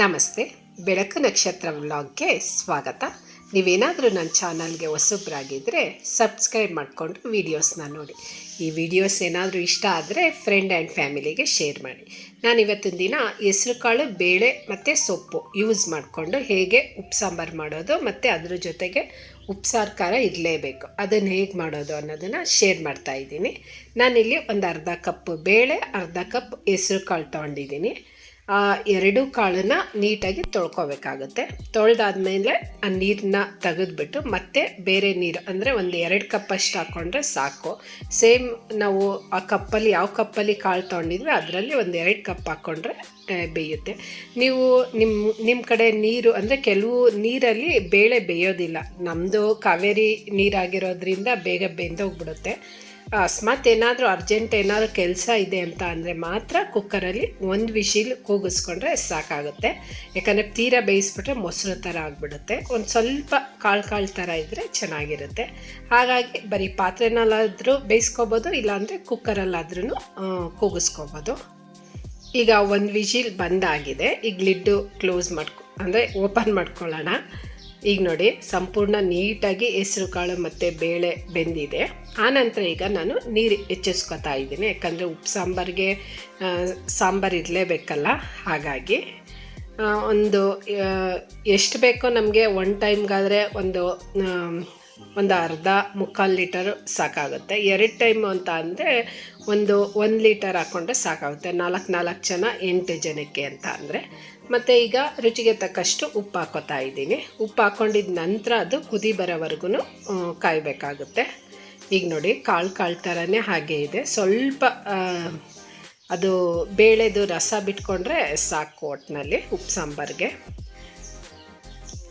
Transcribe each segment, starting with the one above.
ನಮಸ್ತೆ, ಬೆಳಕು ನಕ್ಷತ್ರ ವ್ಲಾಗ್ಗೆ ಸ್ವಾಗತ. ನೀವೇನಾದರೂ ನನ್ನ ಚಾನಲ್ಗೆ ಹೊಸಬ್ರಾಗಿದ್ದರೆ ಸಬ್ಸ್ಕ್ರೈಬ್ ಮಾಡಿಕೊಂಡು ವೀಡಿಯೋಸ್ನ ನೋಡಿ. ಈ ವಿಡಿಯೋಸ್ ಏನಾದರೂ ಇಷ್ಟ ಆದರೆ ಫ್ರೆಂಡ್ ಆ್ಯಂಡ್ ಫ್ಯಾಮಿಲಿಗೆ ಶೇರ್ ಮಾಡಿ. ನಾನು ಇವತ್ತಿನ ದಿನ ಹೆಸರುಕಾಳು ಬೇಳೆ ಮತ್ತು ಸೊಪ್ಪು ಯೂಸ್ ಮಾಡಿಕೊಂಡು ಹೇಗೆ ಉಪ್ಪು ಸಾಂಬಾರು ಮಾಡೋದು ಮತ್ತು ಅದ್ರ ಜೊತೆಗೆ ಉಪ್ಸಾರು ಖಾರ ಇರಲೇಬೇಕು. ಅದನ್ನು ಹೇಗೆ ಮಾಡೋದು ಅನ್ನೋದನ್ನು ಶೇರ್ ಮಾಡ್ತಾ ಇದ್ದೀನಿ. ನಾನಿಲ್ಲಿ ಒಂದು ಅರ್ಧ ಕಪ್ ಬೇಳೆ, ಅರ್ಧ ಕಪ್ ಹೆಸ್ರು ಕಾಳು ತೊಗೊಂಡಿದ್ದೀನಿ. ಆ, ಎರಡು ಕಾಳನ್ನ ನೀಟಾಗಿ ತೊಳ್ಕೊಬೇಕಾಗುತ್ತೆ. ತೊಳೆದಾದ್ಮೇಲೆ ಆ ನೀರನ್ನ ತೆಗೆದ್ಬಿಟ್ಟು ಮತ್ತೆ ಬೇರೆ ನೀರು, ಅಂದರೆ ಒಂದು ಎರಡು ಕಪ್ಪಷ್ಟು ಹಾಕ್ಕೊಂಡ್ರೆ ಸಾಕು. ಸೇಮ್ ನಾವು ಆ ಕಪ್ಪಲ್ಲಿ, ಯಾವ ಕಪ್ಪಲ್ಲಿ ಕಾಳು ತೊಗೊಂಡಿದ್ವಿ, ಅದರಲ್ಲಿ ಒಂದು ಎರಡು ಕಪ್ ಹಾಕ್ಕೊಂಡ್ರೆ ಬೇಯುತ್ತೆ. ನೀವು ನಿಮ್ಮ ನಿಮ್ಮ ಕಡೆ ನೀರು, ಅಂದರೆ ಕೆಲವು ನೀರಲ್ಲಿ ಬೇಳೆ ಬೇಯೋದಿಲ್ಲ. ನಮ್ಮದು ಕಾವೇರಿ ನೀರಾಗಿರೋದ್ರಿಂದ ಬೇಗ ಬೆಂದೋಗ್ಬಿಡುತ್ತೆ ಅಕಸ್ಮಾತ್ ಏನಾದರೂ ಅರ್ಜೆಂಟ್ ಏನಾದರೂ ಕೆಲಸ ಇದೆ ಅಂತ ಅಂದರೆ ಮಾತ್ರ ಕುಕ್ಕರಲ್ಲಿ ಒಂದು ವಿಶಿಲ್ ಕೂಗಿಸ್ಕೊಂಡ್ರೆ ಸಾಕಾಗುತ್ತೆ. ಯಾಕಂದರೆ ತೀರಾ ಬೇಯಿಸ್ಬಿಟ್ರೆ ಮೊಸರು ಥರ ಆಗಿಬಿಡುತ್ತೆ. ಒಂದು ಸ್ವಲ್ಪ ಕಾಳು ಕಾಳು ಥರ ಇದ್ದರೆ ಚೆನ್ನಾಗಿರುತ್ತೆ. ಹಾಗಾಗಿ ಬರೀ ಪಾತ್ರೆನಲ್ಲಾದರೂ ಬೇಯಿಸ್ಕೋಬೋದು, ಇಲ್ಲಾಂದರೆ ಕುಕ್ಕರಲ್ಲಾದ್ರೂ ಕೂಗಿಸ್ಕೊಬೋದು. ಈಗ ಒಂದು ವಿಜಿಲ್ ಬಂದಾಗಿದೆ. ಈಗ ಲಿಡ್ಡು ಕ್ಲೋಸ್ ಮಾಡ್ಕೊ ಅಂದರೆ ಓಪನ್ ಮಾಡ್ಕೊಳ್ಳೋಣ. ಈಗ ನೋಡಿ, ಸಂಪೂರ್ಣ ನೀಟಾಗಿ ಹೆಸರು, ಕಾಳು ಮತ್ತು ಬೇಳೆ ಬೆಂದಿದೆ. ಆನಂತರ ಈಗ ನಾನು ನೀರು ಹೆಚ್ಚಿಸ್ಕೊತಾ ಇದ್ದೀನಿ. ಯಾಕಂದರೆ ಉಪ್ಪು, ಸಾಂಬಾರಿಗೆ ಸಾಂಬಾರು ಇರಲೇಬೇಕಲ್ಲ. ಹಾಗಾಗಿ ಒಂದು ಎಷ್ಟು ಬೇಕೋ ನಮಗೆ ಒನ್ ಟೈಮ್ಗಾದರೆ ಒಂದು ಒಂದು ಅರ್ಧ ಮುಕ್ಕಾಲು ಲೀಟರ್ ಸಾಕಾಗುತ್ತೆ. ಎರಡು ಟೈಮು ಅಂತ ಅಂದರೆ ಒಂದು ಒಂದು ಲೀಟರ್ ಹಾಕ್ಕೊಂಡ್ರೆ ಸಾಕಾಗುತ್ತೆ. ನಾಲ್ಕು ನಾಲ್ಕು ಜನ ಎಂಟು ಜನಕ್ಕೆ ಅಂತ ಅಂದರೆ. ಮತ್ತು ಈಗ ರುಚಿಗೆ ತಕ್ಕಷ್ಟು ಉಪ್ಪು ಹಾಕೋತಾ ಇದ್ದೀನಿ. ಉಪ್ಪು ಹಾಕ್ಕೊಂಡಿದ ನಂತರ ಅದು ಕುದಿ ಬರೋವರೆಗೂ ಕಾಯಬೇಕಾಗುತ್ತೆ. ಈಗ ನೋಡಿ ಕಾಳು ಕಾಳು ಥರನೇ ಹಾಗೆ ಇದೆ. ಸ್ವಲ್ಪ ಅದು ಬೇಳೆದು ರಸ ಬಿಟ್ಕೊಂಡ್ರೆ ಸಾಕು ಒಟ್ಟಿನಲ್ಲಿ ಉಪ್ಪು ಸಾಂಬಾರಿಗೆ.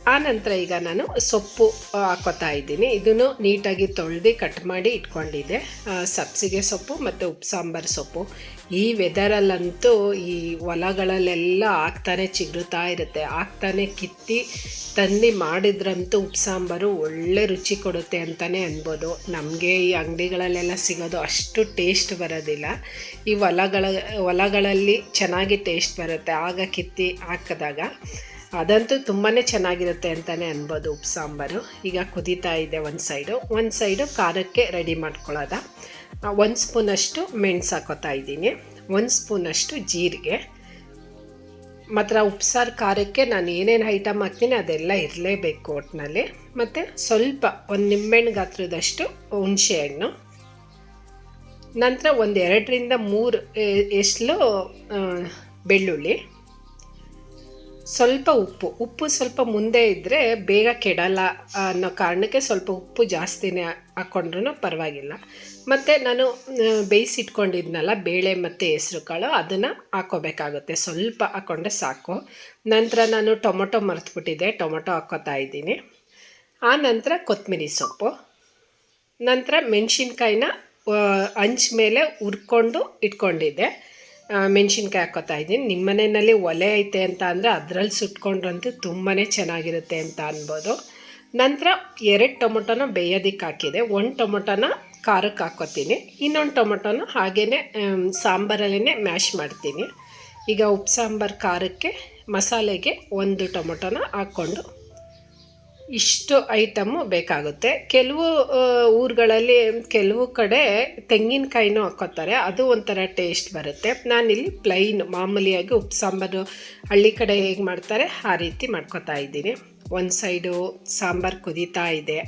ಆನಂತರ ಈಗ ನಾನು ಸೊಪ್ಪು ಹಾಕೋತಾ ಇದ್ದೀನಿ. ಇದನ್ನು ನೀಟಾಗಿ ತೊಳೆದು ಕಟ್ ಮಾಡಿ ಇಟ್ಕೊಂಡಿದ್ದೆ. ಸಬ್ಸಿಗೆ ಸೊಪ್ಪು ಮತ್ತು ಉಪ್ಪು ಸಾಂಬಾರು ಸೊಪ್ಪು. ಈ ವೆದರಲ್ಲಂತೂ ಈ ಹೊಲಗಳಲ್ಲೆಲ್ಲ ಹಾಕ್ತಾನೆ ಚಿಗುರುತ್ತಾ ಇರುತ್ತೆ. ಹಾಕ್ತಾನೆ ಕಿತ್ತಿ ತಂದು ಮಾಡಿದ್ರಂತೂ ಉಪ್ಪು ಸಾಂಬಾರು ಒಳ್ಳೆ ರುಚಿ ಕೊಡುತ್ತೆ ಅಂತಲೇ ಅನ್ಬೋದು. ನಮಗೆ ಈ ಅಂಗಡಿಗಳಲ್ಲೆಲ್ಲ ಸಿಗೋದು ಅಷ್ಟು ಟೇಸ್ಟ್ ಬರೋದಿಲ್ಲ. ಈ ಹೊಲಗಳ, ಹೊಲಗಳಲ್ಲಿ ಚೆನ್ನಾಗಿ ಟೇಸ್ಟ್ ಬರುತ್ತೆ. ಆಗ ಕಿತ್ತಿ ಹಾಕಿದಾಗ. ಅದಂತೂ ತುಂಬಾ ಚೆನ್ನಾಗಿರುತ್ತೆ ಅಂತಲೇ ಅನ್ಬೋದು ಉಪ್ಪು ಸಾಂಬಾರು. ಈಗ ಕುದೀತಾ ಇದೆ ಒಂದು ಸೈಡು ಒಂದು ಸೈಡು ಖಾರಕ್ಕೆ ರೆಡಿ ಮಾಡ್ಕೊಳ್ಳೋದ. ಒಂದು ಸ್ಪೂನಷ್ಟು ಮೆಣಸು ಹಾಕೋತಾ ಇದ್ದೀನಿ. ಒಂದು ಸ್ಪೂನಷ್ಟು ಜೀರಿಗೆ. ಮಾತ್ರ ಉಪ್ಸಾರು ಖಾರಕ್ಕೆ ನಾನು ಏನೇನು ಐಟಮ್ ಹಾಕ್ತೀನಿ ಅದೆಲ್ಲ ಇರಲೇಬೇಕು ಒಟ್ಟಿನಲ್ಲಿ ಮತ್ತು ಸ್ವಲ್ಪ ಒಂದು ನಿಂಬೆಹಣ್ಣು ಗಾತ್ರದಷ್ಟು ಹುಣಸೆಹಣ್ಣು ನಂತರ ಒಂದು ಎರಡರಿಂದ ಮೂರು ಎಸ್ಲು ಬೆಳ್ಳುಳ್ಳಿ. ಸ್ವಲ್ಪ ಉಪ್ಪು ಉಪ್ಪು ಸ್ವಲ್ಪ ಮುಂದೆ ಇದ್ದರೆ ಬೇಗ ಕೆಡಲ್ಲ ಅನ್ನೋ ಕಾರಣಕ್ಕೆ ಸ್ವಲ್ಪ ಉಪ್ಪು ಜಾಸ್ತಿನೇ ಹಾಕ್ಕೊಂಡ್ರೂ ಪರವಾಗಿಲ್ಲ. ಮತ್ತು ನಾನು ಬೇಯಿಸಿಟ್ಕೊಂಡಿದ್ನಲ್ಲ ಬೇಳೆ ಮತ್ತು ಹೆಸ್ರು ಕಾಳು ಅದನ್ನು ಹಾಕೋಬೇಕಾಗುತ್ತೆ. ಸ್ವಲ್ಪ ಹಾಕ್ಕೊಂಡ್ರೆ ಸಾಕು. ನಂತರ ನಾನು ಟೊಮೊಟೊ ಮರೆತುಬಿಟ್ಟಿದ್ದೆ ಟೊಮೊಟೊ ಹಾಕ್ಕೋತಾ ಇದ್ದೀನಿ. ಆ ನಂತರ ಕೊತ್ತಂಬರಿ ಸೊಪ್ಪು. ನಂತರ ಮೆಣಸಿನ್ಕಾಯಿನ ಹಂಚ್ ಮೇಲೆ ಹುರ್ಕೊಂಡು ಇಟ್ಕೊಂಡಿದ್ದೆ. ಮೆಣಸಿನ್ಕಾಯಿ ಹಾಕೋತಾ ಇದ್ದೀನಿ. ನಿಮ್ಮ ಮನೆಯಲ್ಲಿ ಒಲೆ ಐತೆ ಅಂತ ಅಂದರೆ ಅದರಲ್ಲಿ ಸುಟ್ಕೊಂಡ್ರಂತೂ ತುಂಬಾ ಚೆನ್ನಾಗಿರುತ್ತೆ ಅಂತ ಅನ್ಬೋದು. ನಂತರ ಎರಡು ಟೊಮೊಟೊನ ಬೇಯೋದಿಕ್ಕೆ ಹಾಕಿದೆ. ಒಂದು ಟೊಮೊಟೊನ ಖಾರಕ್ಕೆ ಹಾಕೋತೀನಿ. ಇನ್ನೊಂದು ಟೊಮೊಟೊನ ಹಾಗೇ ಸಾಂಬಾರಲ್ಲೇ ಮ್ಯಾಶ್ ಮಾಡ್ತೀನಿ. ಈಗ ಉಪ್ಪು, ಸಾಂಬಾರು, ಖಾರಕ್ಕೆ ಮಸಾಲೆಗೆ ಒಂದು ಟೊಮೊಟೊನ ಹಾಕ್ಕೊಂಡು ಇಷ್ಟು ಐಟಮ್ಮು ಬೇಕಾಗುತ್ತೆ. ಕೆಲವು ಊರುಗಳಲ್ಲಿ ಕೆಲವು ಕಡೆ ತೆಂಗಿನಕಾಯಿನೂ ಹಾಕೋತಾರೆ ಅದು ಒಂಥರ ಟೇಸ್ಟ್ ಬರುತ್ತೆ. ನಾನಿಲ್ಲಿ ಪ್ಲೈನ್, ಮಾಮೂಲಿಯಾಗಿ ಉಪ್ಪು ಸಾಂಬಾರು ಹಳ್ಳಿ ಕಡೆ ಹೇಗೆ ಮಾಡ್ತಾರೆ, ಆ ರೀತಿ ಮಾಡ್ಕೊತಾ ಇದ್ದೀನಿ. ಒಂದು ಸೈಡು ಸಾಂಬಾರು ಕುದೀತಾ ಇದೆ.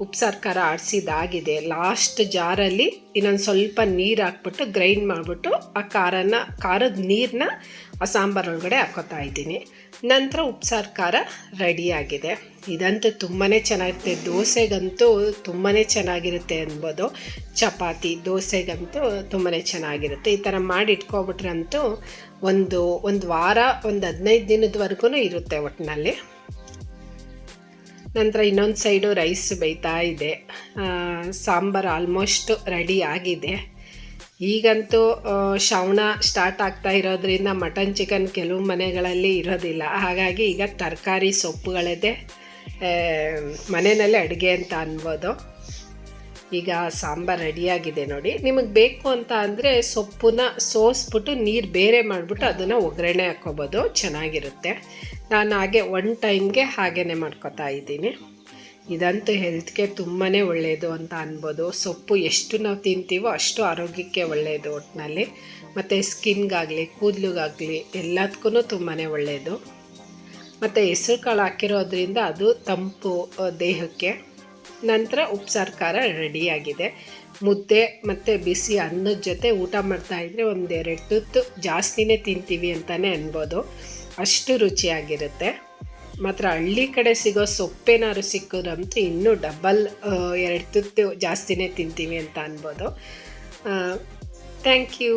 ಉಪ್ಸಾರು ಖಾರ ಆಡಿಸಿದಾಗಿದೆ. ಲಾಸ್ಟ್ ಜಾರಲ್ಲಿ ಇನ್ನೊಂದು ಸ್ವಲ್ಪ ನೀರು ಹಾಕ್ಬಿಟ್ಟು ಗ್ರೈಂಡ್ ಮಾಡಿಬಿಟ್ಟು ಆ ಖಾರನ, ಖಾರದ ನೀರನ್ನ ಆ ಸಾಂಬಾರು ಒಳಗಡೆ ಹಾಕೋತಾ ಇದ್ದೀನಿ. ನಂತರ ಉಪ್ಸಾರು ಖಾರ ರೆಡಿಯಾಗಿದೆ ಇದಂತೂ ತುಂಬಾ ಚೆನ್ನಾಗಿರುತ್ತೆ. ದೋಸೆಗಂತೂ ತುಂಬಾ ಚೆನ್ನಾಗಿರುತ್ತೆ ಅನ್ಬೋದು. ಚಪಾತಿ, ದೋಸೆಗಂತೂ ತುಂಬಾ ಚೆನ್ನಾಗಿರುತ್ತೆ. ಈ ಥರ ಮಾಡಿ ಇಟ್ಕೊಬಿಟ್ರಂತೂ ಒಂದು ಒಂದು ವಾರ, ಒಂದು ಹದಿನೈದು ದಿನದವರೆಗೂ ಇರುತ್ತೆ ಒಟ್ಟಿನಲ್ಲಿ ನಂತರ ಇನ್ನೊಂದು ಸೈಡು ರೈಸ್ ಬೇಯ್ತಾ ಇದೆ. ಸಾಂಬಾರು ಆಲ್ಮೋಸ್ಟ್ ರೆಡಿ ಆಗಿದೆ. ಈಗಂತೂ ಶ್ರಾವಣ ಸ್ಟಾರ್ಟ್ ಆಗ್ತಾ ಇರೋದ್ರಿಂದ ಮಟನ್ ಚಿಕನ್ ಕೆಲವು ಮನೆಗಳಲ್ಲಿ ಇರೋದಿಲ್ಲ. ಹಾಗಾಗಿ ಈಗ ತರಕಾರಿ ಸೊಪ್ಪುಗಳಿದೆ. ಮನೆಯಲ್ಲೇ ಅಡುಗೆ ಅಂತ ಅನ್ಬೋದು. ಈಗ ಸಾಂಬಾರು ರೆಡಿಯಾಗಿದೆ ನೋಡಿ. ನಿಮಗೆ ಬೇಕು ಅಂತ ಅಂದರೆ ಸೊಪ್ಪನ್ನ ಸೋಸ್ಬಿಟ್ಟು ನೀರು ಬೇರೆ ಮಾಡಿಬಿಟ್ಟು ಅದನ್ನು ಒಗ್ಗರಣೆ ಹಾಕ್ಕೋಬೋದು. ಚೆನ್ನಾಗಿರುತ್ತೆ. ನಾನು ಹಾಗೆ ಒನ್ ಟೈಮ್ಗೆ ಹಾಗೇ ಮಾಡ್ಕೊತಾ ಇದ್ದೀನಿ. ಇದಂತೂ ಹೆಲ್ತ್ಗೆ ತುಂಬಾ ಒಳ್ಳೆಯದು ಅಂತ ಅನ್ಬೋದು. ಸೊಪ್ಪು ಎಷ್ಟು ನಾವು ತಿಂತೀವೋ ಅಷ್ಟು ಆರೋಗ್ಯಕ್ಕೆ ಒಳ್ಳೆಯದು ಒಟ್ಟಿನಲ್ಲಿ ಮತ್ತು ಸ್ಕಿನ್ಗಾಗಲಿ, ಕೂದಲಿಗಾಗಲಿ ಎಲ್ಲದಕ್ಕೂ ತುಂಬಾ ಒಳ್ಳೆಯದು ಮತ್ತು ಹೆಸರು ಕಾಳು ಹಾಕಿರೋದ್ರಿಂದ ಅದು ತಂಪು ದೇಹಕ್ಕೆ ನಂತರ ಉಪ್ಸಾರು ಖಾರ ರೆಡಿಯಾಗಿದೆ. ಮುದ್ದೆ ಮತ್ತು ಬಿಸಿ ಅನ್ನದ ಜೊತೆ ಊಟ ಮಾಡ್ತಾಯಿದ್ರೆ ಒಂದೆರಡು ತುತ್ತು ಜಾಸ್ತಿನೇ ತಿಂತೀವಿ ಅಂತಲೇ ಅನ್ಬೋದು. ಅಷ್ಟು ರುಚಿಯಾಗಿರುತ್ತೆ. ಮಾತ್ರ ಹಳ್ಳಿ ಕಡೆ ಸಿಗೋ ಸೊಪ್ಪೇನಾದ್ರು ಸಿಕ್ಕಿದ್ರಂತೂ ಇನ್ನೂ ಡಬಲ್ ಎರಡು ತುತ್ತು ಜಾಸ್ತಿನೇ ತಿಂತೀವಿ ಅಂತ ಅನ್ಬೋದು. Thank you.